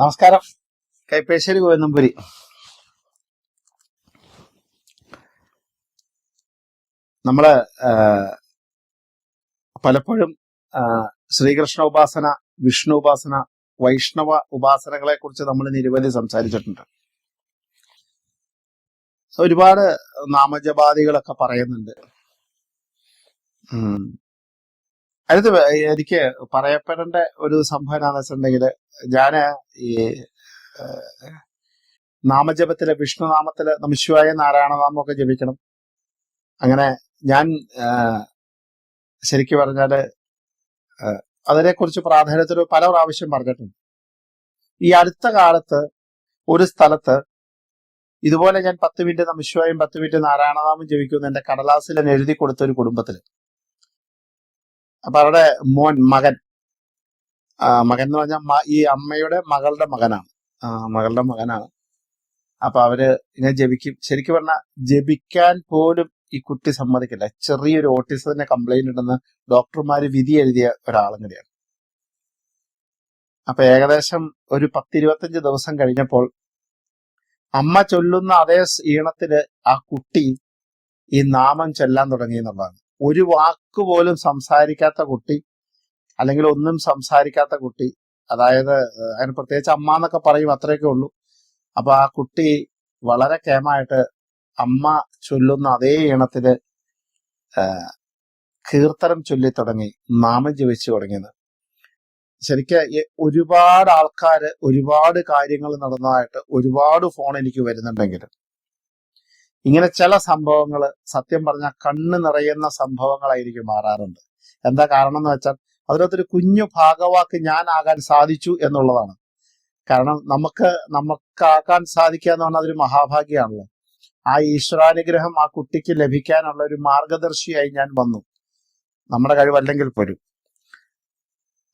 നമസ്കാരം. കൈപ്പേശ്ശേരി ഗോവിന്ദംപുരി. നമ്മൾ പലപ്പോഴും ശ്രീകൃഷ്ണ ഉപാസന വിഷ്ണു ഉപാസന വൈഷ്ണവ ഉപാസനകളെ കുറിച്ച് നമ്മൾ നിരവധി സംസാരിച്ചിട്ടുണ്ട്. ഒരുപാട് നാമജപാദികളൊക്കെ പറയുന്നുണ്ട്. അടുത്ത് എനിക്ക് പറയപ്പെടേണ്ട ഒരു സംഭവം എന്താണെന്ന് വെച്ചിട്ടുണ്ടെങ്കിൽ ഞാൻ ഈ നാമജപത്തിലെ വിഷ്ണുനാമത്തിൽ നമശിവായ നാരായണനാമമൊക്കെ ജപിക്കണം. അങ്ങനെ ഞാൻ ശരിക്കു പറഞ്ഞാൽ അതിനെക്കുറിച്ച് പ്രാധാന്യത്തിൽ പല പ്രാവശ്യം പറഞ്ഞിട്ടുണ്ട്. ഈ അടുത്ത കാലത്ത് ഒരു സ്ഥലത്ത് ഇതുപോലെ ഞാൻ പത്ത് മിനിറ്റ് നമശിവായും പത്ത് മിനിറ്റ് നാരായണനാമം ജപിക്കുമെന്ന് എന്റെ കടലാസിൽ എഴുതി കൊടുത്ത ഒരു കുടുംബത്തിൽ. അപ്പൊ അവരുടെ മോൻ മകൻ. മകൻ എന്ന് പറഞ്ഞാൽ ഈ അമ്മയുടെ മകളുടെ മകനാണ്. മകളുടെ മകനാണ്. അപ്പൊ അവർ ഇങ്ങനെ ജപിക്കും. ശരിക്കും പറഞ്ഞാൽ ജപിക്കാൻ പോലും ഈ കുട്ടി സമ്മതിക്കില്ല. ചെറിയൊരു ഓട്ടിസത്തിന്റെ കംപ്ലൈന്റ് ഉണ്ടെന്ന് ഡോക്ടർമാര് വിധി എഴുതിയ ഒരാളും കൂടിയാണ്. അപ്പൊ ഏകദേശം ഒരു പത്തിരുപത്തഞ്ച് ദിവസം കഴിഞ്ഞപ്പോൾ അമ്മ ചൊല്ലുന്ന അതേ ഈണത്തിൽ ആ കുട്ടി ഈ നാമം ചൊല്ലാൻ തുടങ്ങി എന്നുള്ളതാണ്. ഒരു വാക്ക് പോലും സംസാരിക്കാത്ത കുട്ടി അല്ലെങ്കിൽ ഒന്നും സംസാരിക്കാത്ത കുട്ടി അതായത് അതിന് പ്രത്യേകിച്ച് അമ്മ എന്നൊക്കെ പറയും അത്രയൊക്കെ ഉള്ളൂ. അപ്പൊ ആ കുട്ടി വളരെ കേമായിട്ട് അമ്മ ചൊല്ലുന്ന അതേ ഈണത്തിൽ കീർത്തനം ചൊല്ലി തുടങ്ങി നാമം ജപിച്ചു തുടങ്ങിയത്. ശരിക്ക് ഒരുപാട് ആൾക്കാര് ഒരുപാട് കാര്യങ്ങൾ നടന്നതായിട്ട് ഒരുപാട് ഫോൺ എനിക്ക് വരുന്നുണ്ടെങ്കിൽ ഇങ്ങനെ ചില സംഭവങ്ങൾ സത്യം പറഞ്ഞാൽ കണ്ണ് നിറയുന്ന സംഭവങ്ങളായിരിക്കും മാറാറുണ്ട്. എന്താ കാരണം എന്ന് വെച്ചാൽ അതിനകത്തൊരു കുഞ്ഞു ഭാഗവാക്ക് ഞാനാകാൻ സാധിച്ചു എന്നുള്ളതാണ്. കാരണം നമുക്ക് നമുക്കാക്കാൻ സാധിക്കുക എന്ന് പറഞ്ഞാൽ അതൊരു മഹാഭാഗ്യമാണല്ലോ. ആ ഈശ്വരാനുഗ്രഹം ആ കുട്ടിക്ക് ലഭിക്കാനുള്ള ഒരു മാർഗദർശിയായി ഞാൻ വന്നു. നമ്മുടെ കഴിവല്ലെങ്കിൽ പോലും.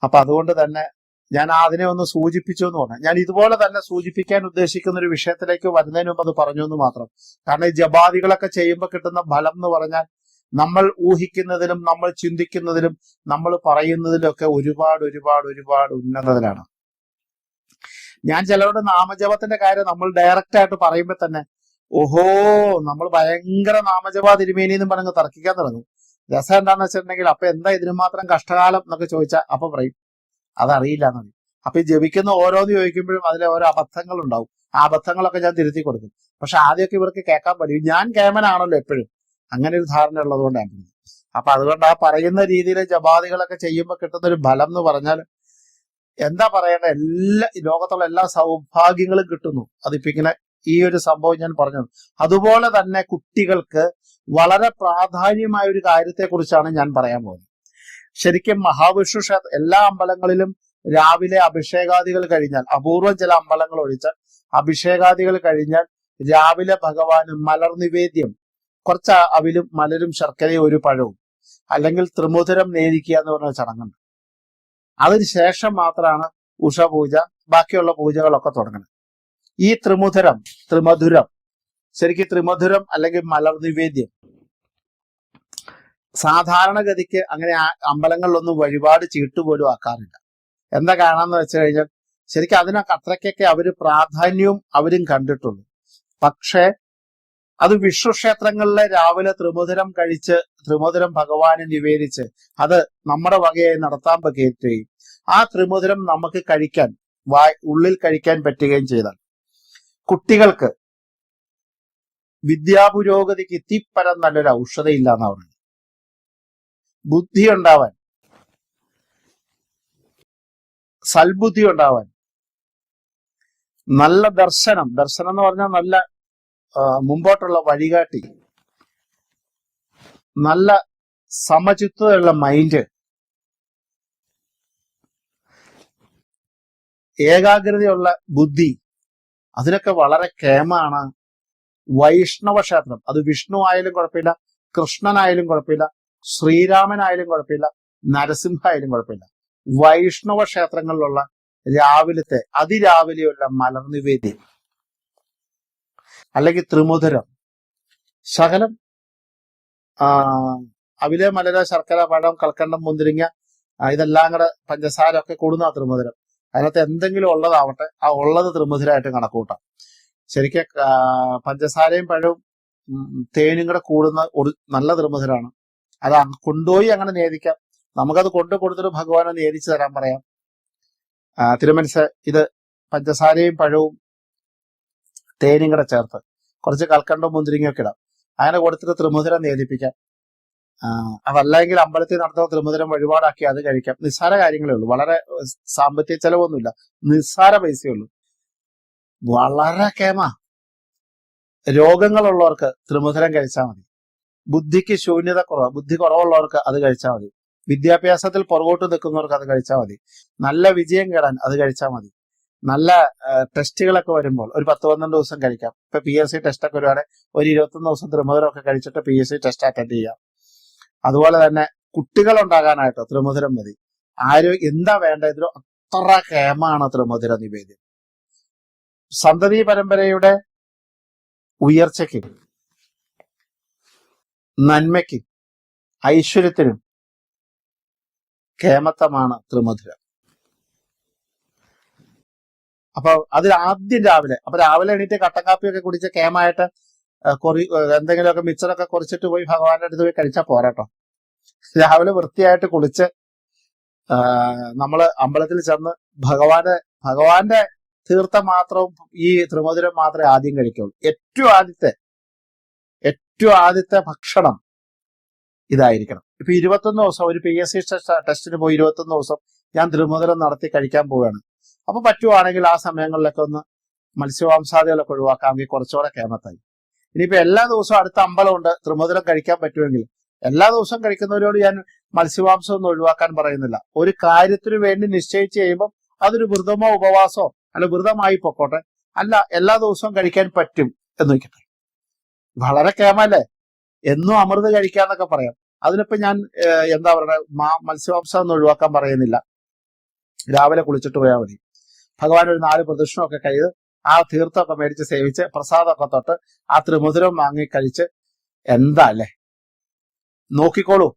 അപ്പൊ അതുകൊണ്ട് തന്നെ ഞാൻ അതിനെ ഒന്ന് സൂചിപ്പിച്ചു എന്ന് പറഞ്ഞു ഞാൻ ഇതുപോലെ തന്നെ സൂചിപ്പിക്കാൻ ഉദ്ദേശിക്കുന്ന ഒരു വിഷയത്തിലേക്ക് വരുന്നതിന് മുമ്പ് അത് പറഞ്ഞു എന്ന് മാത്രം. കാരണം ഈ ജപാദികളൊക്കെ ചെയ്യുമ്പോൾ കിട്ടുന്ന ഫലം എന്ന് പറഞ്ഞാൽ നമ്മൾ ഊഹിക്കുന്നതിലും നമ്മൾ ചിന്തിക്കുന്നതിലും നമ്മൾ പറയുന്നതിലും ഒക്കെ ഒരുപാട് ഒരുപാട് ഒരുപാട് ഉന്നതത്തിലാണ് ഞാൻ ചിലരുടെ നാമജപത്തിന്റെ കാര്യം നമ്മൾ ഡയറക്റ്റ് ആയിട്ട് പറയുമ്പോൾ തന്നെ ഓഹോ നമ്മൾ ഭയങ്കര നാമജപ തിരുമേനി എന്ന് പറഞ്ഞ് തർക്കിക്കാൻ തുടങ്ങും. രസം എന്താണെന്ന് വെച്ചിട്ടുണ്ടെങ്കിൽ അപ്പൊ എന്താ ഇതിന് മാത്രം കഷ്ടകാലം എന്നൊക്കെ ചോദിച്ചാൽ അപ്പൊ പറയും. അതറിയില്ല എന്ന് പറയും. അപ്പൊ ഈ ജപിക്കുന്ന ഓരോന്ന് ചോദിക്കുമ്പോഴും അതിലെ ഓരോ അബദ്ധങ്ങൾ ഉണ്ടാവും ആ അബദ്ധങ്ങളൊക്കെ ഞാൻ തിരുത്തി കൊടുക്കും. പക്ഷെ ആദ്യമൊക്കെ ഇവർക്ക് കേൾക്കാൻ പഠിക്കും ഞാൻ കേമനാണല്ലോ എപ്പോഴും. അങ്ങനെ ഒരു ധാരണ ഉള്ളതുകൊണ്ടാണ്. അപ്പൊ അതുകൊണ്ട് ആ പറയുന്ന രീതിയിൽ ജപാദികളൊക്കെ ചെയ്യുമ്പോൾ കിട്ടുന്ന ഒരു ഫലം എന്ന് പറഞ്ഞാൽ എന്താ പറയേണ്ട? എല്ലാ ലോകത്തുള്ള എല്ലാ സൗഭാഗ്യങ്ങളും കിട്ടുന്നു. അതിപ്പോ ഇങ്ങനെ ഈ ഒരു സംഭവം ഞാൻ പറഞ്ഞത്. അതുപോലെ തന്നെ കുട്ടികൾക്ക് വളരെ പ്രാധാന്യമായ ഒരു കാര്യത്തെ കുറിച്ചാണ് ഞാൻ പറയാൻ പോകുന്നത്. ശരിക്കും മഹാവിഷ്ണു ക്ഷേത്ര എല്ലാ അമ്പലങ്ങളിലും രാവിലെ അഭിഷേകാദികൾ കഴിഞ്ഞാൽ അപൂർവം ചില അമ്പലങ്ങൾ ഒഴിച്ചാൽ അഭിഷേകാദികൾ കഴിഞ്ഞാൽ രാവിലെ ഭഗവാന് മലർ നിവേദ്യം. കുറച്ച് അവിലും മലരും ശർക്കരയും ഒരു പഴവും. അല്ലെങ്കിൽ ത്രിമുധുരം നേരിക്കുക എന്ന് പറഞ്ഞ ചടങ്ങുണ്ട്. അതിന് ശേഷം മാത്രമാണ് ഉഷപൂജ ബാക്കിയുള്ള പൂജകളൊക്കെ തുടങ്ങുന്നത്. ഈ ത്രിമുധുരം ത്രിമധുരം ശരിക്കും ത്രിമധുരം അല്ലെങ്കിൽ മലർ നിവേദ്യം സാധാരണഗതിക്ക് അങ്ങനെ അമ്പലങ്ങളിലൊന്നും വഴിപാട് ചീട്ട് പോലും ആക്കാറില്ല. എന്താ കാരണം എന്ന് വെച്ച് കഴിഞ്ഞാൽ ശരിക്കും അതിനൊക്കെ അത്രയ്ക്കൊക്കെ അവർ പ്രാധാന്യവും അവരും കണ്ടിട്ടുള്ളൂ. പക്ഷേ അത് വിഷ്ണു ക്ഷേത്രങ്ങളിലെ രാവിലെ ത്രിമുധുരം കഴിച്ച് ത്രിമുധുരം ഭഗവാനെ നിവേദിച്ച് അത് നമ്മുടെ വകയായി നടത്താൻ പറ്റുകയും ആ ത്രിമുധുരം നമുക്ക് കഴിക്കാൻ വായ് ഉള്ളിൽ കഴിക്കാൻ പറ്റുകയും ചെയ്താൽ കുട്ടികൾക്ക് വിദ്യാപുരോഗതിക്ക് ഇത്തിപ്പരം നല്ലൊരു ഔഷധയില്ല എന്നാണ് പറയുന്നത്. ബുദ്ധി ഉണ്ടാവാൻ സൽബുദ്ധി ഉണ്ടാവാൻ നല്ല ദർശനം. ദർശനം എന്ന് പറഞ്ഞാൽ നല്ല മുമ്പോട്ടുള്ള വഴികാട്ടി. നല്ല സമചിത്തതയുള്ള മൈൻഡ്. ഏകാഗ്രതയുള്ള ബുദ്ധി. അതിനൊക്കെ വളരെ കേമാണ് വൈഷ്ണവ ക്ഷേത്രം അത് വിഷ്ണു ആയാലും കുഴപ്പമില്ല കൃഷ്ണനായാലും കുഴപ്പമില്ല ശ്രീരാമനായാലും കുഴപ്പമില്ല നരസിംഹ ആയാലും കുഴപ്പമില്ല. വൈഷ്ണവ ക്ഷേത്രങ്ങളിലുള്ള രാവിലത്തെ അതിരാവിലെയുള്ള മലർ നിവേദ്യം അല്ലെങ്കിൽ ത്രിമുധുരം ശകലം അവിലെ മലര ശർക്കര പഴം കൽക്കണ്ടം മുന്തിരിങ്ങ ഇതെല്ലാം കൂടെ പഞ്ചസാര ഒക്കെ കൂടുന്ന ത്രിമുധുരം. അതിനകത്ത് എന്തെങ്കിലും ഉള്ളതാവട്ടെ ആ ഉള്ളത് ത്രിമുഖരായിട്ട് കണക്കൂട്ടാം. ശരിക്കും പഞ്ചസാരയും പഴവും തേനും കൂടെ കൂടുന്ന ഒരു നല്ല ത്രിമുഖരാണ് അത് കൊണ്ടുപോയി അങ്ങനെ നേദിക്കാം. നമുക്കത് കൊണ്ടു കൊടുത്തിട്ട് ഭഗവാനെ നേദിച്ചു തരാൻ പറയാം. തിരുമനസ് ഇത് പഞ്ചസാരയും പഴവും തേനും കൂടെ ചേർത്ത് കുറച്ച് കൽക്കണ്ടവും മുന്തിരിങ്ങൊക്കെ ഇടാം. അങ്ങനെ കൊടുത്തിട്ട് ത്രിമുഖരം നേദിപ്പിക്കാം. അതല്ലെങ്കിൽ അമ്പലത്തിൽ നടത്തുന്ന ത്രിമുഖരം വഴിപാടാക്കി അത് കഴിക്കാം. നിസ്സാര കാര്യങ്ങളേ ഉള്ളൂ. വളരെ സാമ്പത്തിക ചെലവൊന്നുമില്ല. നിസ്സാര പൈസയേ ഉള്ളൂ. വളരെ കേമ. രോഗങ്ങളുള്ളവർക്ക് ത്രിമുഖരം കഴിച്ചാൽ മതി. ബുദ്ധിക്ക് ശൂന്യത കുറവ്. ബുദ്ധി കുറവുള്ളവർക്ക് അത് കഴിച്ചാൽ മതി. വിദ്യാഭ്യാസത്തിൽ പുറകോട്ട് നിൽക്കുന്നവർക്ക് അത് കഴിച്ചാൽ മതി. നല്ല വിജയം കേടാൻ അത് കഴിച്ചാൽ മതി. നല്ല ടെസ്റ്റുകളൊക്കെ വരുമ്പോൾ ഒരു പത്ത് പന്ത്രണ്ട് ദിവസം കഴിക്കാം. ഇപ്പൊ പി എസ് സി ടെസ്റ്റ് ഒക്കെ ഒരുപാട് ഒരു ഇരുപത്തൊന്ന് ദിവസം ത്രിമുഖരമൊക്കെ കഴിച്ചിട്ട് P S C test attend ചെയ്യാം. അതുപോലെ തന്നെ കുട്ടികൾ ഉണ്ടാകാനായിട്ടോ ത്രിമുഖരം മതി. ആരും എന്താ വേണ്ടതിലോ അത്ര കേമാണ് ത്രിമുഖര നിവേദ്യം. സന്തതി പരമ്പരയുടെ ഉയർച്ചയ്ക്കും നന്മയ്ക്കും ഐശ്വര്യത്തിനും കേമത്തമാണ് ത്രിമധുരം. അപ്പൊ അതിൽ ആദ്യം രാവിലെ അപ്പൊ രാവിലെ എണീറ്റ് കട്ടൻ കാപ്പിയൊക്കെ കുടിച്ച് കേമായിട്ട് കൊറി എന്തെങ്കിലുമൊക്കെ മിച്ചറൊക്കെ കുറിച്ചിട്ട് പോയി ഭഗവാന്റെ അടുത്ത് പോയി കഴിച്ചാൽ പോരാട്ടോ രാവിലെ വൃത്തിയായിട്ട് കുളിച്ച് നമ്മൾ അമ്പലത്തിൽ ചെന്ന് ഭഗവാന്റെ ഭഗവാന്റെ തീർത്ഥം മാത്രവും ഈ ത്രിമധുരം മാത്രമേ ആദ്യം കഴിക്കുള്ളൂ. ഏറ്റവും ആദ്യത്തെ ഏറ്റവും ആദ്യത്തെ ഭക്ഷണം ഇതായിരിക്കണം. ഇപ്പൊ ഇരുപത്തൊന്ന് ദിവസം ഒരു പി എസ് സി ടെസ്റ്റിന് പോയി ഇരുപത്തൊന്ന് ദിവസം ഞാൻ ത്രിമധുരം നടത്തി കഴിക്കാൻ പോവുകയാണ്. അപ്പൊ പറ്റുവാണെങ്കിൽ ആ സമയങ്ങളിലൊക്കെ ഒന്ന് മത്സ്യമാംസാദികളൊക്കെ ഒഴിവാക്കാമെങ്കിൽ കുറച്ചുകൂടെ കേമത്തായി. ഇനിയിപ്പോ എല്ലാ ദിവസവും അടുത്ത അമ്പലമുണ്ട് ത്രിമധുരം കഴിക്കാൻ പറ്റുമെങ്കിൽ എല്ലാ ദിവസവും കഴിക്കുന്നവരോട് ഞാൻ മത്സ്യമാംസം ഒന്നും ഒഴിവാക്കാൻ പറയുന്നില്ല. ഒരു കാര്യത്തിന് വേണ്ടി നിശ്ചയിച്ച് കഴിയുമ്പോൾ അതൊരു വ്രതമോ ഉപവാസമോ അല്ല വ്രതമായി പൊക്കോട്ടെ. അല്ല എല്ലാ ദിവസവും കഴിക്കാൻ പറ്റും എന്ന് വെക്കട്ടെ. വളരെ കേമല്ലേ? എന്നും അമൃത് കഴിക്കാന്നൊക്കെ പറയാം. അതിനിപ്പോ ഞാൻ എന്താ പറയുക മത്സ്യമാംസം ഒന്നും ഒഴിവാക്കാൻ പറയുന്നില്ല. രാവിലെ കുളിച്ചിട്ട് പോയാൽ മതി. ഭഗവാൻ ഒരു നാല് പ്രദക്ഷിണമൊക്കെ കഴിത് ആ തീർത്ഥമൊക്കെ മേടിച്ച് സേവിച്ച് പ്രസാദമൊക്കെ തൊട്ട് ആ ത്രിമധുരം വാങ്ങി കഴിച്ച് എന്താ അല്ലേ? നോക്കിക്കോളൂ.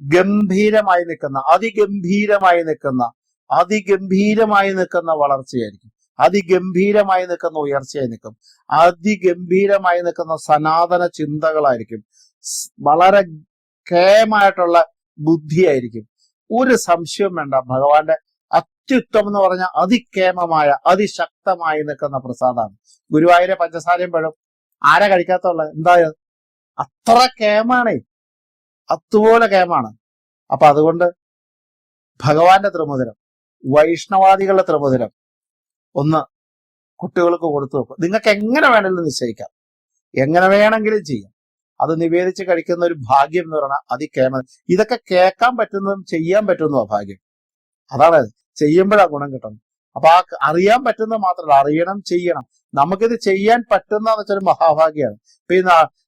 ഗംഭീരമായി നിൽക്കുന്ന അതിഗംഭീരമായി നിൽക്കുന്ന അതിഗംഭീരമായി നിൽക്കുന്ന വളർച്ചയായിരിക്കും. അതിഗംഭീരമായി നിൽക്കുന്ന ഉയർച്ചയായി നിൽക്കും. അതിഗംഭീരമായി നിൽക്കുന്ന സനാതന ചിന്തകളായിരിക്കും. വളരെ കേമായിട്ടുള്ള ബുദ്ധിയായിരിക്കും. ഒരു സംശയവും വേണ്ട. ഭഗവാന്റെ അത്യുത്തമം എന്ന് പറഞ്ഞ അതിക്കേമമായ അതിശക്തമായി നിൽക്കുന്ന പ്രസാദാണ്. ഗുരുവായൂരെ പഞ്ചസാരയും പഴം. ആരാ കഴിക്കാത്തുള്ള എന്താ അത്ര കേമാണേ അതുപോലെ കേമാണ് അപ്പൊ അതുകൊണ്ട് ഭഗവാന്റെ ത്രിമുദരം വൈഷ്ണവാദികളുടെ ത്രിമുദരം ഒന്ന് കുട്ടികൾക്ക് കൊടുത്തു നോക്കും നിങ്ങൾക്ക് എങ്ങനെ വേണമെങ്കിലും നിശ്ചയിക്കാം. എങ്ങനെ വേണമെങ്കിലും ചെയ്യാം. അത് നിവേദിച്ച് കഴിക്കുന്ന ഒരു ഭാഗ്യം എന്ന് പറഞ്ഞാൽ അതികേമ ഇതൊക്കെ കേൾക്കാൻ പറ്റുന്നതും ചെയ്യാൻ പറ്റുന്നതും ഭാഗ്യം. അതാണ് അത്. ചെയ്യുമ്പോഴാ ഗുണം കിട്ടണം അപ്പൊ ആ അറിയാൻ പറ്റുന്നത് മാത്രമല്ല അറിയണം ചെയ്യണം. നമുക്കിത് ചെയ്യാൻ പറ്റുന്നതെന്ന് വെച്ചാൽ മഹാഭാഗ്യമാണ്. ഇപ്പൊ ഈ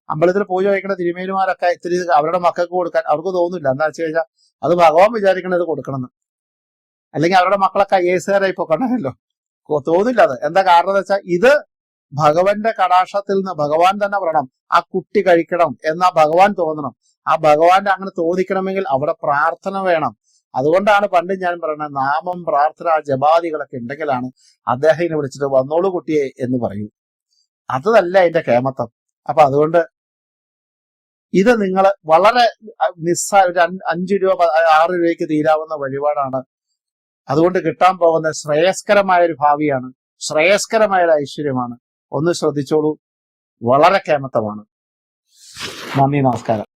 അമ്പലത്തിൽ പൂജ വയ്ക്കുന്ന തിരുമേനിമാരൊക്കെ ഇത്തിരി അവരുടെ മക്കൾക്ക് കൊടുക്കാൻ അവർക്ക് തോന്നില്ല. എന്താ വെച്ച് കഴിഞ്ഞാൽ അത് ഭഗവാൻ വിചാരിക്കണത് കൊടുക്കണമെന്ന്. അല്ലെങ്കിൽ അവരുടെ മക്കളൊക്കെ ഐ എസ് ആറായി പൊക്കണമല്ലോ തോന്നില്ല അത് എന്താ കാരണം എന്ന് വെച്ചാൽ ഇത് ഭഗവാന്റെ കടാക്ഷത്തിൽ നിന്ന് ഭഗവാൻ തന്നെ പറയണം ആ കുട്ടി കഴിക്കണം എന്നാ ഭഗവാൻ തോന്നണം. ആ ഭഗവാന്റെ അങ്ങനെ തോന്നിക്കണമെങ്കിൽ അവിടെ പ്രാർത്ഥന വേണം. അതുകൊണ്ടാണ് പണ്ട് ഞാൻ പറയുന്നത് നാമം പ്രാർത്ഥന ജപാദികളൊക്കെ ഉണ്ടെങ്കിലാണ് അദ്ദേഹം ഇതിനെ വിളിച്ചിട്ട് വന്നോളൂ കുട്ടിയെ എന്ന് പറയൂ. അതല്ല അതിന്റെ കേമത്വം അപ്പൊ അതുകൊണ്ട് ഇത് നിങ്ങൾ വളരെ നിസ്സാര ഒരു രൂപ ആറ് രൂപയ്ക്ക് തീരാവുന്ന വഴിപാടാണ് അതുകൊണ്ട് കിട്ടാൻ പോകുന്ന ശ്രേയസ്കരമായ ഒരു ഭാവിയാണ്. ശ്രേയസ്കരമായ ഒരു ഐശ്വര്യമാണ്. ഒന്ന് ശ്രദ്ധിച്ചോളൂ. വളരെ കേമത്തമാണ് നന്ദി നമസ്കാരം.